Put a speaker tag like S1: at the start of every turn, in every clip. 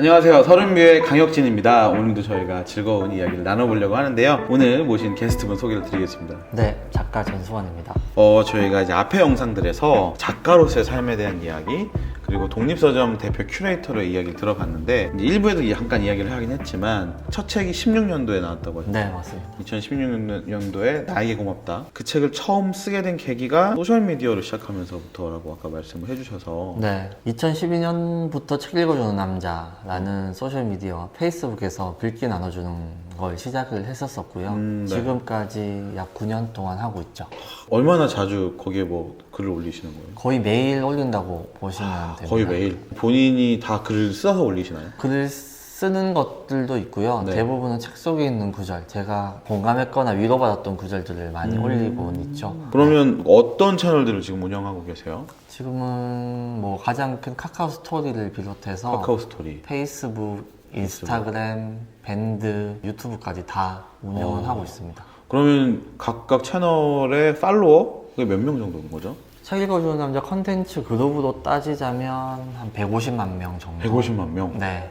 S1: 안녕하세요. 서른뷰의 강혁진입니다. 오늘도 저희가 즐거운 이야기를 나눠보려고 하는데요. 오늘 모신 게스트분 소개를 드리겠습니다.
S2: 네, 작가 전수원입니다.
S1: 어, 저희가 이제 앞에 영상들에서 작가로서의 삶에 대한 이야기, 그리고 독립서점 대표 큐레이터로의 이야기를 들어봤는데, 이제 일부에도 잠깐 이야기를 하긴 했지만, 첫 책이 16년도에 나왔다고 하죠.
S2: 네, 맞습니다.
S1: 2016년도에 나에게 고맙다. 그 책을 처음 쓰게 된 계기가 소셜미디어를 시작하면서부터라고 아까 말씀을 해주셔서.
S2: 네, 2012년부터 책 읽어주는 남자라는 소셜미디어 페이스북에서 글귀 나눠주는 걸 시작을 했었었고요.
S1: 음, 네.
S2: 지금까지 약 9년 동안 하고 있죠.
S1: 얼마나 자주 거기에 뭐 글을 올리시는 거예요?
S2: 거의 매일 올린다고 보시면 됩니다.
S1: 거의 매일. 본인이 다 글을 써서 올리시나요?
S2: 글을 쓰는 것들도 있고요.
S1: 네.
S2: 대부분은 책 속에 있는 구절, 제가 공감했거나 위로받았던 구절들을 많이
S1: 음.
S2: 올리곤 있죠.
S1: 그러면 어떤 채널들을 지금 운영하고 계세요?
S2: 지금은 뭐 가장 큰 카카오 스토리를 비롯해서
S1: 카카오 스토리.
S2: 페이스북, 인스타그램, 밴드, 유튜브까지 다 운영을
S1: 어.
S2: 하고 있습니다.
S1: 그러면 각각 채널의 팔로워 그게 몇 명 정도인 거죠?
S2: 책 읽어주는 남자 컨텐츠 그룹으로 따지자면 한 150만 명 정도.
S1: 150만 명.
S2: 네.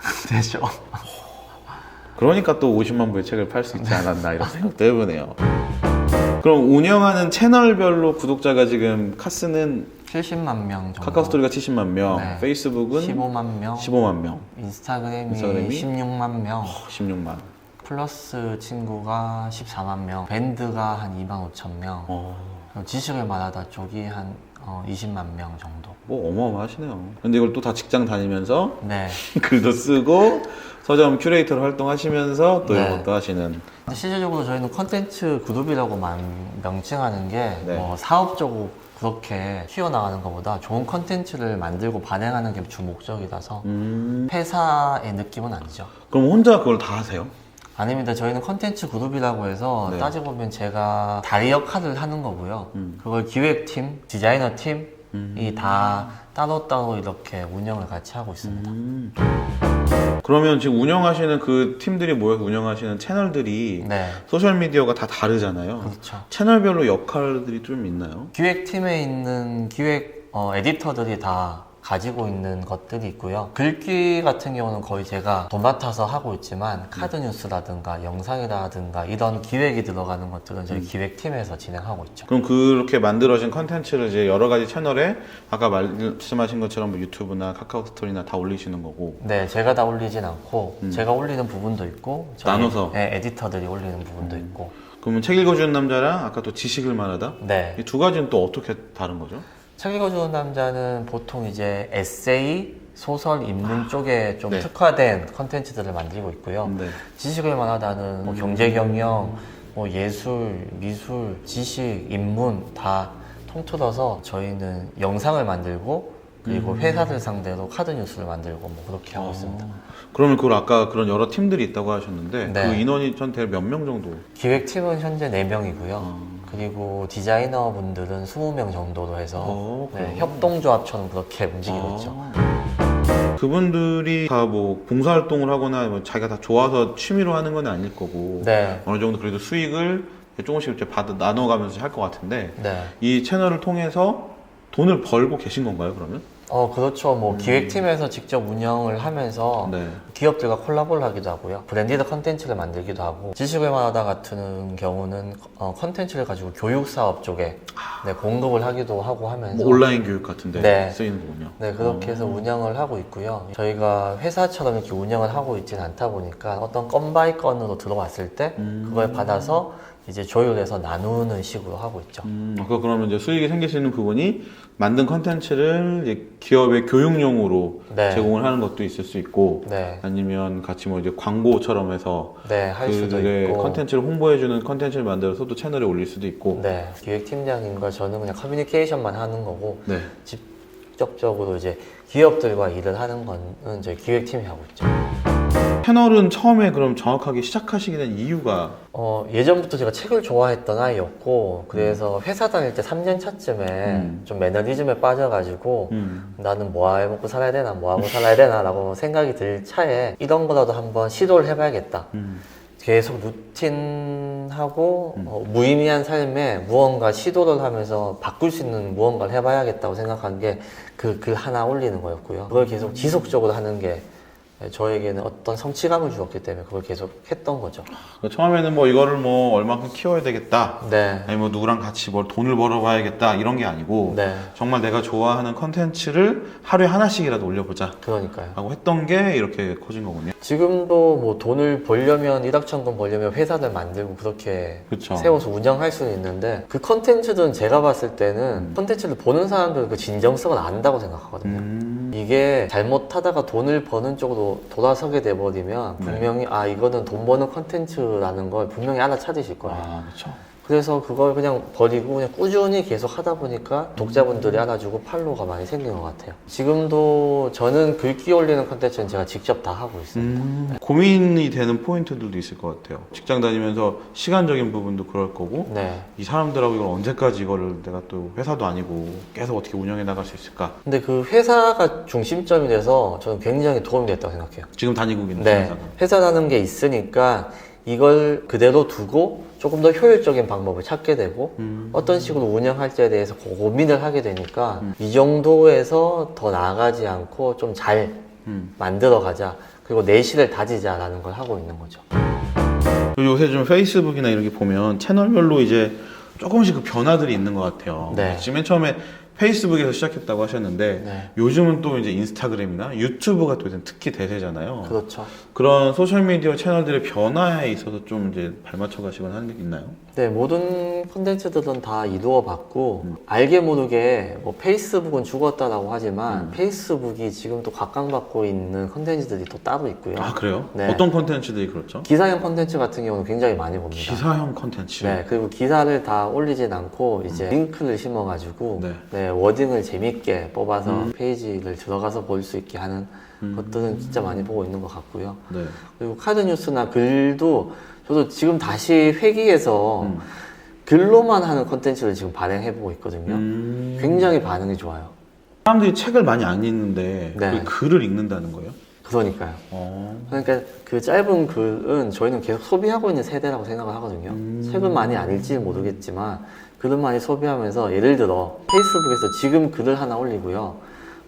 S2: 되죠.
S1: 그러니까 또 50만 부의 책을 팔 수 있지 않았나 이런 생각도 해보네요. 그럼 운영하는 채널별로 구독자가 지금 카스는
S2: 70만 명 정도.
S1: 카카오 스토리가 70만 명,
S2: 네.
S1: 페이스북은
S2: 15만 명.
S1: 15만 명,
S2: 인스타그램이,
S1: 인스타그램이?
S2: 16만 명.
S1: 16만.
S2: 플러스 친구가 14만 명. 밴드가 한 2만 5천 명.
S1: 어,
S2: 지식을 말하다 쪽이 한 어, 20만 명 정도.
S1: 뭐 어마어마하시네요. 근데 이걸 또 다 직장 다니면서
S2: 네.
S1: 글도 쓰고 서점 큐레이터로 활동하시면서 또 이런
S2: 네.
S1: 것도 하시는
S2: 근데 실질적으로 저희는 컨텐츠 그룹이라고 만- 명칭하는 게
S1: 네.
S2: 뭐 사업적으로 그렇게 튀어나가는 것보다 좋은 컨텐츠를 만들고 발행하는 게 주 목적이라서
S1: 음,
S2: 회사의 느낌은 아니죠.
S1: 그럼 혼자 그걸 다 하세요?
S2: 아닙니다. 저희는 컨텐츠 그룹이라고 해서
S1: 네.
S2: 따져보면 제가 다리 역할을 하는 거고요.
S1: 음.
S2: 그걸 기획팀, 디자이너 팀이
S1: 음.
S2: 다 따로따로 이렇게 운영을 같이 하고 있습니다.
S1: 음. 그러면 지금 운영하시는 그 팀들이 모여서 운영하시는 채널들이
S2: 네.
S1: 소셜미디어가 다 다르잖아요.
S2: 그렇죠.
S1: 채널별로 역할들이 좀 있나요?
S2: 기획팀에 있는 기획 어, 에디터들이 다 가지고 있는 것들이 있고요. 글귀 같은 경우는 거의 제가 도맡아서 하고 있지만 카드 뉴스라든가 영상이라든가 이런 기획이 들어가는 것들은 저희 기획팀에서 진행하고 있죠.
S1: 그럼 그렇게 만들어진 컨텐츠를 이제 여러 가지 채널에 아까 말씀하신 것처럼 뭐 유튜브나 카카오 스토리나 다 올리시는 거고
S2: 네, 제가 다 올리진 않고 제가 올리는 부분도 있고 저희
S1: 음. 나눠서? 음.
S2: 네, 에디터들이 올리는 부분도 있고
S1: 그러면 책 읽어주는 남자랑 아까 또 지식을 말하다
S2: 네.
S1: 이 두 가지는 또 어떻게 다른 거죠?
S2: 책 읽어 주는 남자는 보통 이제 에세이, 소설, 인문 쪽에 좀
S1: 네.
S2: 특화된 컨텐츠들을 만들고 있고요.
S1: 네.
S2: 지식을 말하다는 뭐 경제 경영, 뭐 예술, 미술, 지식, 인문 다 통틀어서 저희는 영상을 만들고 그리고 회사들 상대로 카드 뉴스를 만들고 뭐 그렇게 하고 있습니다.
S1: 어, 그러면 그걸 아까 그런 여러 팀들이 있다고 하셨는데
S2: 네.
S1: 그 인원이 전 대략 몇명 정도?
S2: 기획팀은 현재 4명이고요.
S1: 어.
S2: 그리고 디자이너 분들은 20명 정도로 해서
S1: 어,
S2: 네,
S1: 그래요?
S2: 협동조합처럼 그렇게 움직이고 있죠.
S1: 아. 그분들이 다 뭐 봉사활동을 하거나 뭐 자기가 다 좋아서 취미로 하는 건 아닐 거고
S2: 네.
S1: 어느 정도 그래도 수익을 조금씩 이제 받아 나눠가면서 할 것 같은데
S2: 네.
S1: 이 채널을 통해서 돈을 벌고 계신 건가요 그러면?
S2: 어, 그렇죠. 뭐 기획팀에서 직접 운영을 하면서
S1: 네.
S2: 기업들과 콜라보를 하기도 하고요. 브랜디드 컨텐츠를 만들기도 하고 지식을 말하다 같은 경우는 어, 컨텐츠를 가지고 교육 사업 쪽에 네, 공급을 하기도 하고 하면서
S1: 뭐 온라인 교육 같은데
S2: 네.
S1: 쓰이는 거군요.
S2: 네, 그렇게 해서 운영을 하고 있고요. 저희가 회사처럼 이렇게 운영을 하고 있지는 않다 보니까 어떤 건 바이 건으로 들어왔을 때
S1: 음.
S2: 그걸 받아서 이제 조율해서 나누는 식으로 하고 있죠.
S1: 음, 아까 그러면 이제 수익이 생길 수 있는 부분이 만든 컨텐츠를 기업의 교육용으로
S2: 네.
S1: 제공을 하는 것도 있을 수 있고
S2: 네,
S1: 아니면 같이 뭐 이제 광고처럼 해서
S2: 네, 할 수도
S1: 그들의
S2: 있고.
S1: 컨텐츠를 홍보해주는 컨텐츠를 만들어서 또 채널에 올릴 수도 있고
S2: 네, 기획팀장님과 저는 그냥 커뮤니케이션만 하는 거고
S1: 네.
S2: 직접적으로 이제 기업들과 일을 하는 거는 저희 기획팀이 하고 있죠.
S1: 채널은 처음에 그럼 정확하게 시작하시게 된 이유가
S2: 어, 예전부터 제가 책을 좋아했던 아이였고, 그래서 회사 다닐 때 3년 차쯤에
S1: 음.
S2: 좀 매너리즘에 빠져가지고,
S1: 음.
S2: 나는 뭐 해먹고 살아야 되나, 뭐 하고 살아야 되나, 라고 생각이 들 차에 이런 거라도 한번 시도를 해봐야겠다.
S1: 음.
S2: 계속 루틴하고 어, 무의미한 삶에 무언가 시도를 하면서 바꿀 수 있는 무언가를 해봐야겠다고 생각한 게 그 글 하나 올리는 거였고요. 그걸 계속 지속적으로 하는 게 저에게는 어떤 성취감을 주었기 때문에 그걸 계속 했던 거죠.
S1: 처음에는 뭐 이거를 뭐 얼만큼 키워야 되겠다.
S2: 네.
S1: 아니 뭐 누구랑 같이 뭘 돈을 벌어봐야겠다 이런 게 아니고
S2: 네.
S1: 정말 내가 좋아하는 컨텐츠를 하루에 하나씩이라도 올려보자
S2: 그러니까요.
S1: 라고 했던 게 이렇게 커진 거군요.
S2: 지금도 뭐 돈을 벌려면 일확천금 벌려면 회사를 만들고 그렇게
S1: 그쵸.
S2: 세워서 운영할 수는 있는데 그 컨텐츠들은 제가 봤을 때는 컨텐츠를 보는 사람들 그 진정성을 안다고 생각하거든요.
S1: 음.
S2: 이게 잘못하다가 돈을 버는 쪽으로 돌아서게 돼버리면
S1: 네.
S2: 분명히 아 이거는 돈 버는 컨텐츠라는 걸 분명히 알아차리실 거예요.
S1: 아 그렇죠.
S2: 그래서 그걸 그냥 버리고 그냥 꾸준히 계속 하다 보니까 독자분들이 알아주고 팔로워가 많이 생긴 것 같아요. 지금도 저는 글귀 올리는 컨텐츠는 제가 직접 다 하고 있어요.
S1: 음, 고민이 되는 포인트들도 있을 것 같아요. 직장 다니면서 시간적인 부분도 그럴 거고
S2: 네.
S1: 이 사람들하고 이걸 언제까지 이거를 내가 또 회사도 아니고 계속 어떻게 운영해 나갈 수 있을까?
S2: 근데 그 회사가 중심점이 돼서 저는 굉장히 도움이 됐다고 생각해요.
S1: 지금 다니고 있는
S2: 네.
S1: 회사가.
S2: 회사라는 게 있으니까 이걸 그대로 두고 조금 더 효율적인 방법을 찾게 되고
S1: 음.
S2: 어떤 식으로 운영할지에 대해서 고민을 하게 되니까 이 정도에서 더 나아가지 않고 좀잘
S1: 음.
S2: 만들어 가자. 그리고 내실을 다지자라는 걸 하고 있는 거죠.
S1: 그리고 요새 좀 페이스북이나 이렇게 보면 채널별로 이제 조금씩 그 변화들이 있는 것 같아요.
S2: 네.
S1: 지금 맨 처음에 페이스북에서 시작했다고 하셨는데
S2: 네.
S1: 요즘은 또 이제 인스타그램이나 유튜브가 또 특히 대세잖아요.
S2: 그렇죠.
S1: 그런 소셜 미디어 채널들의 변화에 있어서 좀 이제 발맞춰 가시거나 하는 게 있나요?
S2: 네, 모든 콘텐츠들은 다 이루어 봤고,
S1: 음.
S2: 알게 모르게 뭐 페이스북은 죽었다라고 하지만,
S1: 음.
S2: 페이스북이 지금 또 각광받고 있는 콘텐츠들이 또 따로 있고요.
S1: 아 그래요?
S2: 네.
S1: 어떤 콘텐츠들이 그렇죠?
S2: 기사형 콘텐츠 같은 경우는 굉장히 많이 봅니다.
S1: 기사형 콘텐츠.
S2: 네, 그리고 기사를 다 올리진 않고 이제 링크를 심어 가지고
S1: 네.
S2: 네, 워딩을 재밌게 뽑아서
S1: 음.
S2: 페이지를 들어가서 볼 수 있게 하는
S1: 음.
S2: 것들은 진짜 많이 보고 있는 것 같고요.
S1: 네.
S2: 그리고 카드 뉴스나 글도 저도 지금 다시 회기해서
S1: 음.
S2: 글로만 하는 콘텐츠를 지금 발행해보고 있거든요.
S1: 음.
S2: 굉장히 반응이 좋아요.
S1: 사람들이 책을 많이 안 읽는데
S2: 네.
S1: 그 글을 읽는다는 거예요?
S2: 그러니까요.
S1: 어.
S2: 그러니까 그 짧은 글은 저희는 계속 소비하고 있는 세대라고 생각을 하거든요.
S1: 음.
S2: 책은 많이 안 읽지 모르겠지만 글은 많이 소비하면서 예를 들어 페이스북에서 지금 글을 하나 올리고요.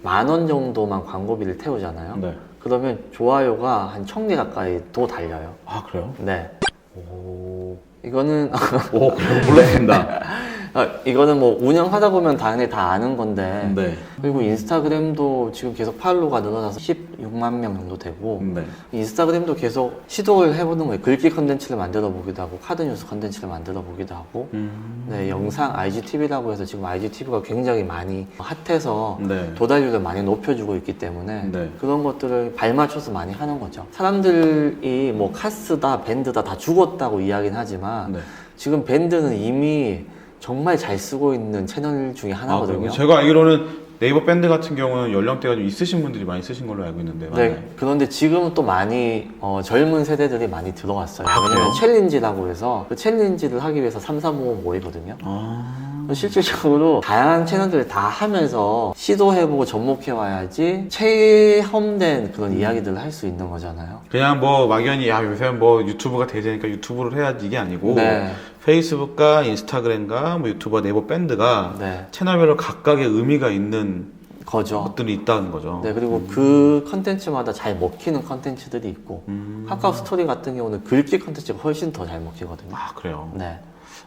S2: 만 원 정도만 광고비를 태우잖아요.
S1: 네.
S2: 그러면 좋아요가 한 천 개 가까이 또 달려요.
S1: 아 그래요?
S2: 네. 오. 이거는
S1: 오 그래요? 몰랐습니다.
S2: 아, 이거는 뭐 운영하다 보면 당연히 다 아는 건데
S1: 네.
S2: 그리고 인스타그램도 지금 계속 팔로우가 늘어나서 16만 명 정도 되고
S1: 네.
S2: 인스타그램도 계속 시도를 해보는 거예요. 글귀 컨텐츠를 만들어 보기도 하고 카드 뉴스 컨텐츠를 만들어 보기도 하고
S1: 음.
S2: 네, 영상 IGTV라고 해서 지금 IGTV가 굉장히 많이 핫해서
S1: 네.
S2: 도달률을 많이 높여주고 있기 때문에
S1: 네.
S2: 그런 것들을 발맞춰서 많이 하는 거죠. 사람들이 뭐 카스다, 밴드다 다 죽었다고 이야기는 하지만
S1: 네.
S2: 지금 밴드는 이미 정말 잘 쓰고 있는 채널 중에
S1: 아,
S2: 하나거든요.
S1: 그래요? 제가 알기로는 네이버 밴드 같은 경우는 연령대가 좀 있으신 분들이 많이 쓰신 걸로 알고 있는데 맞나요?
S2: 네, 그런데 지금은 또 많이 어, 젊은 세대들이 많이 들어왔어요.
S1: 아,
S2: 왜냐면
S1: 그래요?
S2: 챌린지라고 해서 그 챌린지를 하기 위해서 3, 4, 5 모이거든요.
S1: 아.
S2: 실질적으로 다양한 채널들을 다 하면서 시도해보고 접목해와야지 체험된 그런 이야기들을 할 수 있는 거잖아요.
S1: 그냥 뭐 막연히 야 요새 뭐 유튜브가 대세니까 유튜브를 해야지 이게 아니고
S2: 네.
S1: 페이스북과 인스타그램과 뭐 유튜버 네이버 밴드가
S2: 네,
S1: 채널별로 각각의 의미가 있는
S2: 거죠.
S1: 것들이 있다는 거죠.
S2: 네, 그리고 그 컨텐츠마다 잘 먹히는 컨텐츠들이 있고
S1: 음.
S2: 카카오 스토리 같은 경우는 글귀 컨텐츠가 훨씬 더 잘 먹히거든요.
S1: 아 그래요.
S2: 네,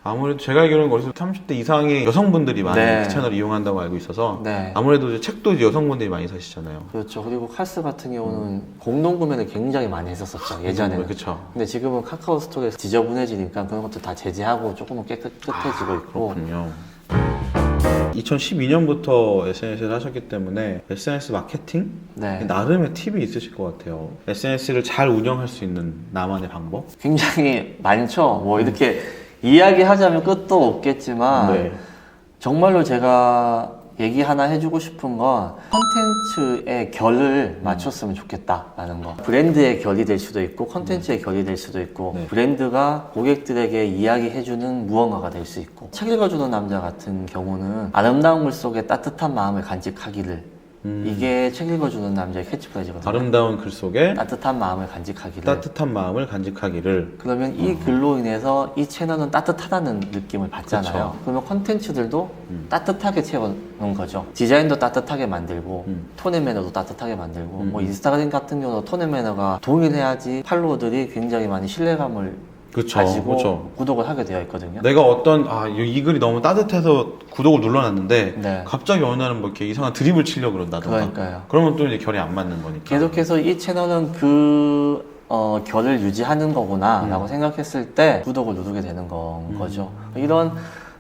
S1: 아무래도 제가 알기로는 거기서 30대 이상의 여성분들이 많이
S2: 네.
S1: 그 채널을 이용한다고 알고 있어서
S2: 네.
S1: 아무래도 이제 책도 이제 여성분들이 많이 사시잖아요.
S2: 그렇죠. 그리고 카스 같은 경우는 공동 구매를 굉장히 많이 했었었죠 예전에는.
S1: 그렇죠.
S2: 근데 지금은 카카오 스토리에서 지저분해지니까 그런 것도 다 제재하고 조금은 깨끗해지고 있고.
S1: 그렇군요. 2012년부터 SNS를 하셨기 때문에 SNS 마케팅
S2: 네.
S1: 나름의 팁이 있으실 것 같아요. SNS를 잘 운영할 수 있는 나만의 방법.
S2: 굉장히 많죠. 뭐 이렇게 이야기하자면 끝도 없겠지만
S1: 네.
S2: 정말로 제가 얘기 하나 해주고 싶은 건 컨텐츠의 결을 맞췄으면 좋겠다라는 거. 브랜드의 결이 될 수도 있고 컨텐츠의 결이 될 수도 있고
S1: 네.
S2: 브랜드가 고객들에게 이야기해주는 무언가가 될 수 있고 책 읽어주는 남자 같은 경우는 아름다운 물 속에 따뜻한 마음을 간직하기를
S1: 음.
S2: 이게 책 읽어주는 남자의 캐치프레이즈거든요.
S1: 아름다운 글 속에
S2: 따뜻한 마음을 간직하기를.
S1: 따뜻한 마음을 간직하기를
S2: 그러면 이 글로 인해서 이 채널은 따뜻하다는 느낌을 받잖아요.
S1: 그쵸.
S2: 그러면 컨텐츠들도
S1: 음.
S2: 따뜻하게 채우는 거죠. 디자인도 따뜻하게 만들고
S1: 음.
S2: 톤의 매너도 따뜻하게 만들고
S1: 음.
S2: 뭐 인스타그램 같은 경우도 톤의 매너가 동일해야지 팔로워들이 굉장히 많이 신뢰감을
S1: 그쵸,
S2: 가지고
S1: 그쵸.
S2: 구독을 하게 되어 있거든요.
S1: 내가 어떤 아 이 글이 너무 따뜻해서 구독을 눌러놨는데
S2: 네.
S1: 갑자기 어느 날은 뭐 이렇게 이상한 드립을 치려고 그런다던가
S2: 그러니까요.
S1: 그러면 또 이제 결이 안 맞는 거니까
S2: 계속해서 이 채널은 그 어, 결을 유지하는 거구나 라고 생각했을 때 구독을 누르게 되는 건 거죠. 이런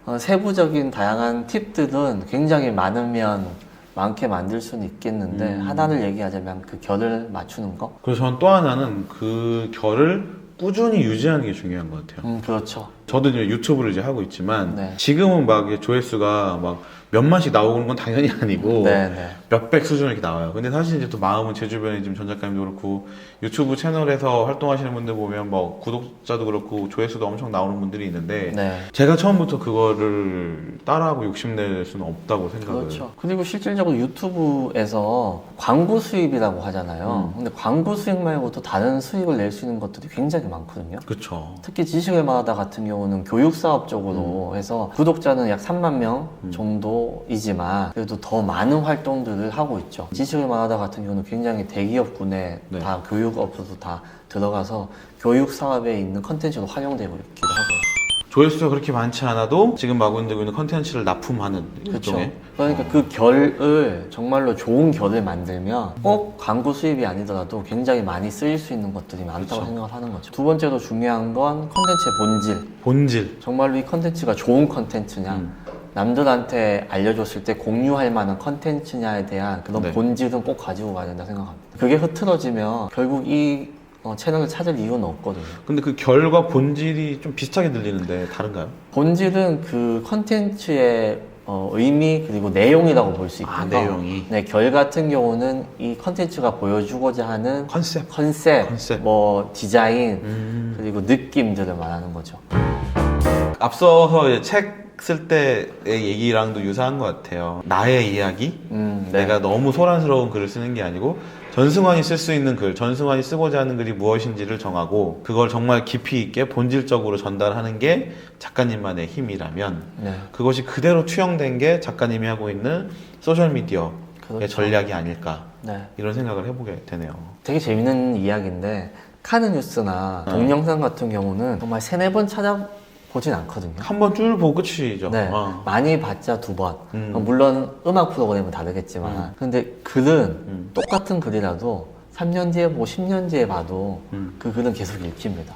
S2: 어, 세부적인 다양한 팁들은 굉장히 많으면 많게 만들 수는 있겠는데 하나를 얘기하자면 그 결을 맞추는 거?
S1: 그래서 저는 또 하나는 그 결을 꾸준히 유지하는 게 중요한 것 같아요
S2: 음 그렇죠.
S1: 저도 이제 유튜브를 이제 하고 있지만
S2: 네.
S1: 지금은 막 조회수가 막 몇만씩 나오는 건 당연히 아니고
S2: 네 네.
S1: 몇백 수준 이렇게 나와요. 근데 사실 이제 또 마음은 제 주변에 지금 전 작가님도 그렇고 유튜브 채널에서 활동하시는 분들 보면 뭐 구독자도 그렇고 조회수도 엄청 나오는 분들이 있는데
S2: 네.
S1: 제가 처음부터 그거를 따라하고 욕심낼 수는 없다고 생각을
S2: 그렇죠. 그리고 실질적으로 유튜브에서 광고 수입이라고 하잖아요. 근데 광고 수익 말고 또 다른 수익을 낼 수 있는 것들이 굉장히 많거든요.
S1: 그렇죠.
S2: 특히 지식의 마다 같은 경우 는 교육 사업 쪽으로 해서 구독자는 약 3만 명 정도이지만 그래도 더 많은 활동들을 하고 있죠. 지식의 마다 같은 경우는 굉장히 대기업군에
S1: 네.
S2: 다 교육업으로 다 들어가서 교육 사업에 있는 컨텐츠로 활용되고 있기도 하고요.
S1: 조회수가 그렇게 많지 않아도 지금 마구인되고 있는 컨텐츠를 납품하는
S2: 그렇죠.
S1: 일종의
S2: 그러니까 그 결을 정말로 좋은 결을 만들면 꼭 광고 수입이 아니더라도 굉장히 많이 쓰일 수 있는 것들이 많다고
S1: 그렇죠.
S2: 생각을 하는 거죠. 두 번째로 중요한 건 컨텐츠의 본질.
S1: 본질.
S2: 정말로 이 컨텐츠가 좋은 컨텐츠냐
S1: 음.
S2: 남들한테 알려줬을 때 공유할 만한 컨텐츠냐에 대한 그런
S1: 네.
S2: 본질은 꼭 가지고 가야 된다 생각합니다 그게 흐트러지면 결국 이 어, 채널을 찾을 이유는 없거든요
S1: 근데 그 결과 본질이 좀 비슷하게 들리는데 다른가요?
S2: 본질은 그 컨텐츠의 어, 의미 그리고 내용이라고 볼 수 있고요
S1: 아, 내용이.
S2: 네, 결 같은 경우는 이 컨텐츠가 보여주고자 하는
S1: 컨셉.
S2: 컨셉,
S1: 컨셉.
S2: 뭐 디자인
S1: 음.
S2: 그리고 느낌들을 말하는 거죠
S1: 앞서서 이제 책 쓸 때의 얘기랑도 유사한 것 같아요. 나의 이야기?
S2: 음, 네.
S1: 내가 너무 소란스러운 글을 쓰는 게 아니고 전승환이 쓸 수 있는 글, 전승환이 쓰고자 하는 글이 무엇인지를 정하고 그걸 정말 깊이 있게 본질적으로 전달하는 게 작가님만의 힘이라면
S2: 네.
S1: 그것이 그대로 투영된 게 작가님이 하고 있는 소셜미디어의
S2: 그렇죠.
S1: 전략이 아닐까
S2: 네.
S1: 이런 생각을 해보게 되네요.
S2: 되게 재밌는 이야기인데 카드 뉴스나
S1: 어.
S2: 동영상 같은 경우는 정말 세네 번 찾아 보진 않거든요.
S1: 한 번 줄 보고 끝이죠.
S2: 네,
S1: 어.
S2: 많이 봤자 두 번.
S1: 음.
S2: 어, 물론 음악 프로그램은 다르겠지만, 근데 글은
S1: 음.
S2: 똑같은 글이라도 3년 뒤에 보고 10년 뒤에 봐도
S1: 음.
S2: 그 글은 계속 읽힙니다.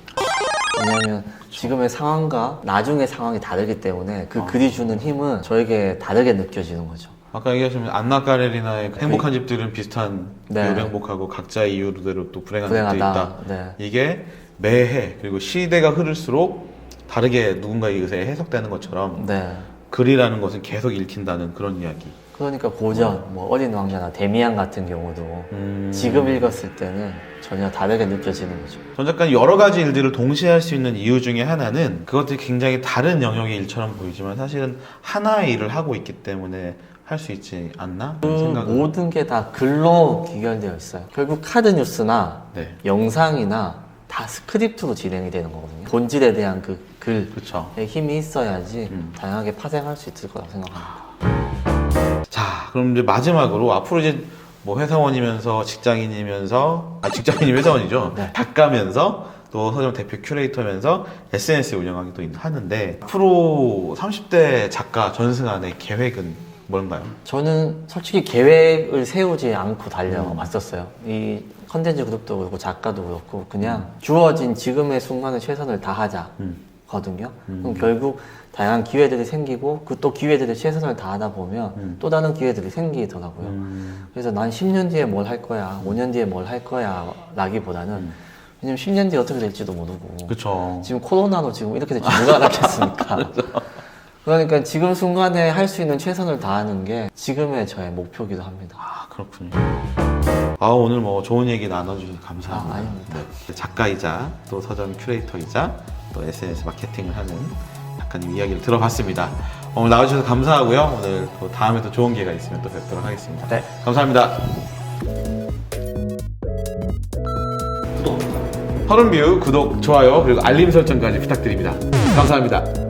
S2: 왜냐하면 지금의 상황과 나중의 상황이 다르기 때문에 그
S1: 어.
S2: 글이 주는 힘은 저에게 다르게 느껴지는 거죠.
S1: 아까 얘기하신 안나 까레리나의 행복한 집들은 비슷한
S2: 네.
S1: 이유로 행복하고 각자의 이유대로 또 불행한 집들이 있다.
S2: 네.
S1: 이게 매해 그리고 시대가 흐를수록 다르게 누군가의 의사에 해석되는 것처럼
S2: 네.
S1: 글이라는 것은 계속 읽힌다는 그런 이야기.
S2: 그러니까 고전, 뭐 어린 왕자나 데미안 같은 경우도
S1: 음.
S2: 지금 읽었을 때는 전혀 다르게 느껴지는 거죠.
S1: 전 작가는 여러 가지 일들을 동시에 할 수 있는 이유 중에 하나는 그것들이 굉장히 다른 영역의 일처럼 보이지만 사실은 하나의 일을 하고 있기 때문에 할 수 있지 않나?
S2: 그
S1: 생각을.
S2: 모든 게 다 글로 기결되어 있어요. 결국 카드 뉴스나
S1: 네.
S2: 영상이나 다 스크립트로 진행이 되는 거거든요. 본질에 대한 그 글의
S1: 그렇죠.
S2: 힘이 있어야지
S1: 음.
S2: 다양하게 파생할 수 있을 거라고 생각합니다.
S1: 자, 그럼 이제 마지막으로 앞으로 이제 뭐 회사원이면서 직장인이면서 아 직장인이 회사원이죠.
S2: 네.
S1: 작가면서 또 서점 대표 큐레이터면서 SNS 운영하기도 있- 하는데 앞으로 30대 작가 전승환의 계획은 뭔가요?
S2: 저는 솔직히 계획을 세우지 않고
S1: 음.
S2: 달려왔었어요. 이 컨텐츠 그룹도 그렇고 작가도 그렇고 그냥 주어진 지금의 순간에 최선을 다하자.
S1: 음.
S2: 거든요. 그럼 결국 다양한 기회들이 생기고 그 또 기회들에 최선을 다하다 보면
S1: 음.
S2: 또 다른 기회들이 생기더라고요.
S1: 음.
S2: 그래서 난 10년 뒤에 뭘 할 거야, 5년 뒤에 뭘 할 거야 라기보다는
S1: 음.
S2: 왜냐면 10년 뒤에 어떻게 될지도 모르고
S1: 그쵸.
S2: 지금 코로나로 지금 이렇게 될지 누가 알았겠습니까? 그러니까 지금 순간에 할 수 있는 최선을 다하는 게 지금의 저의 목표기도 합니다.
S1: 아, 그렇군요. 아, 오늘 뭐 좋은 얘기 나눠주셔서 감사합니다.
S2: 아, 아닙니다.
S1: 네. 작가이자 또 서점 큐레이터이자 또 SNS 마케팅을 하는 작가님 이야기를 들어봤습니다. 오늘 나와주셔서 감사하고요. 오늘 또 다음에 또 좋은 기회가 있으면 또 뵙도록 하겠습니다.
S2: 네.
S1: 감사합니다. 허름뷰 구독, 좋아요, 그리고 알림 설정까지 부탁드립니다. 감사합니다.